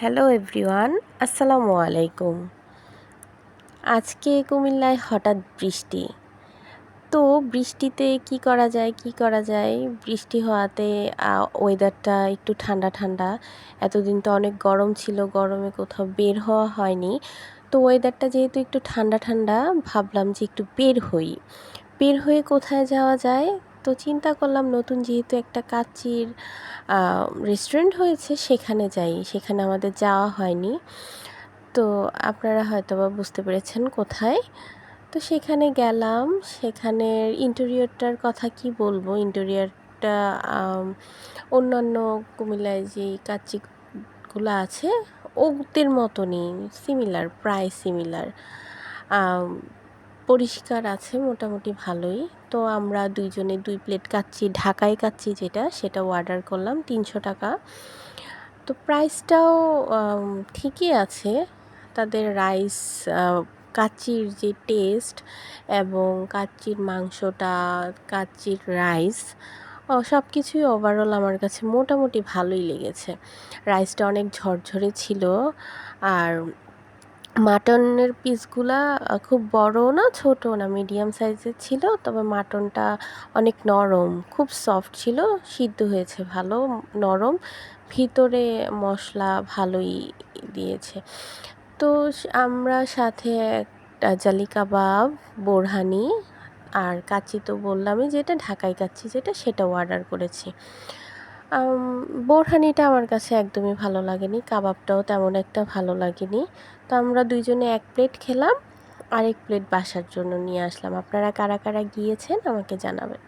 Hello everyone, আসসালামু আলাইকুম। আজকে কুমিল্লায় হঠাৎ বৃষ্টি। তো বৃষ্টিতে কি করা যায়, কি করা যায়? বৃষ্টি হওয়াতে ওয়েদারটা একটু ঠান্ডা ঠান্ডা। এতদিন তো অনেক গরম ছিল, গরমে কোথাও বের হওয়া হয়নি। তো ওয়েদারটা যেহেতু একটু ঠান্ডা ঠান্ডা, ভাবলাম যে একটু বের হই। বের হয়ে কোথায় যাওয়া যায়? তো চিন্তা করলাম নতুন যেহেতু একটা কাচির রেস্টুরেন্ট হয়েছে সেখানে যাই। সেখানে আমাদের যাওয়া হয়নি। তো আপনারা হয়তো বা বুঝতে পেরেছেন কোথায়। তো সেখানে গেলাম। সেখানের ইন্টেরিয়রটার কথা কি বলব? ইন্টেরিয়রটা অন্যান্য কুমিল্লায় যে কাচিগুলো আছে, ওদের মতনই সিমিলার প্রায় সিমিলার পরিষ্কার আছে, মোটামুটি ভালোই। তো আমরা দুইজনে দুই প্লেট কাচ্ছি ঢাকায় কাচ্ছি যেটা, সেটা অর্ডার করলাম, তিনশো টাকা। তো প্রাইসটাও ঠিকই আছে। তাদের রাইস কাচ্চির যে টেস্ট এবং কাচ্চির মাংসটা, কাচ্চির রাইস সব কিছুই ওভারঅল আমার কাছে মোটামুটি ভালোই লেগেছে। রাইসটা অনেক ঝরঝরে ছিল, আর মাটনের পিসগুলা খুব বড় না ছোট না, মিডিয়াম সাইজের ছিল, তবে মাটনটা অনেক নরম, খুব সফট ছিল, সিদ্ধ হয়েছে ভালো, নরম, ভিতরে মশলা ভালোই দিয়েছে। তো আমরা সাথে একটা জালি কাবাব, বোরহানি আর কাচ্চি তো বললামই, যেটা ঢাকাই কাচ্চি যেটা, সেটাও অর্ডার করেছি। বোরহানিটা আমার কাছে একদমই ভালো লাগেনি, কাবাবটাও তেমন একটা ভালো লাগেনি। তো আমরা দুইজনে এক প্লেট খেলাম, আরেক প্লেট বাসার জন্য নিয়ে আসলাম। আপনারা কারা কারা গিয়েছেন আমাকে জানাবেন।